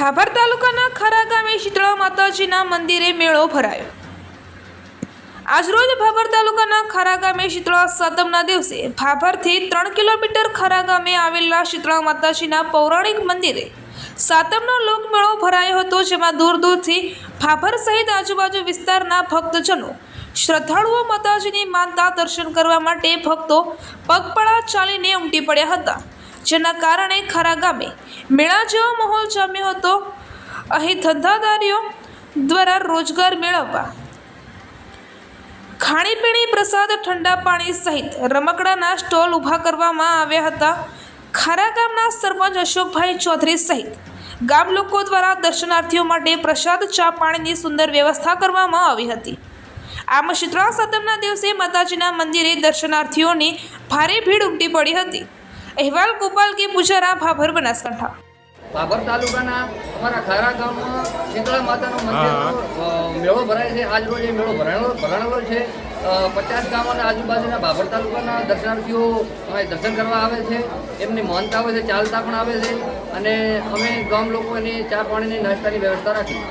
ભાભર તાલુકાના ખરા ગામે શીતળા માતાજીના મંદિરે મેળો ભરાયો. આજરોજ ભાભર તાલુકાના ખરા ગામે શીતળા સાતમના દિવસે ભાભરથી ત્રણ કિલોમીટર ખરા ગામે આવેલા શીતળા માતાજીના પૌરાણિક મંદિરે સાતમનો લોકમેળો ભરાયો હતો, જેમાં દૂર દૂરથી ભાભર સહિત આજુબાજુ વિસ્તારના ભક્તજનો શ્રદ્ધાળુઓ માતાજીની માનતા દર્શન કરવા માટે ભક્તો પગપળા ચાલીને ઉમટી પડ્યા હતા. જેના કારણે ખરા ગામે મેળા જેવો માહોલ જામ્યો હતો. અહીં ધંધાદારીઓ દ્વારા રોજગાર મેળવવા, ખાણીપીણી, પ્રસાદ, ઠંડા પાણી સહિત રમકડાના સ્ટોલ ઊભા કરવામાં આવ્યા હતા. ખારા ગામના સરપંચ અશોકભાઈ ચૌધરી સહિત ગામ લોકો દ્વારા દર્શનાર્થીઓ માટે પ્રસાદ, ચા પાણીની સુંદર વ્યવસ્થા કરવામાં આવી હતી. આમ શીતળા સતમના દિવસે માતાજીના મંદિરે દર્શનાર્થીઓની ભારે ભીડ ઉમટી પડી હતી. અહેવાલ ગોપાલ કે પૂજારા ભાભર બનાસકાંઠા. ભાભર તાલુકાના અમારા ખારા ગામમાં શીતળા માતાનો મંદિર મેળો ભરાય છે. આજ રોજ એ મેળો ભરાણો ભરાણેલો છે. પચાસ ગામોના આજુબાજુના ભાભર તાલુકાના દર્શનાર્થીઓ અમે દર્શન કરવા આવે છે. એમની માનતા હોય છે ચાલતા પણ આવે છે. અને અમે ગામ લોકો એની ચા પાણીની નાસ્તાની વ્યવસ્થા રાખી.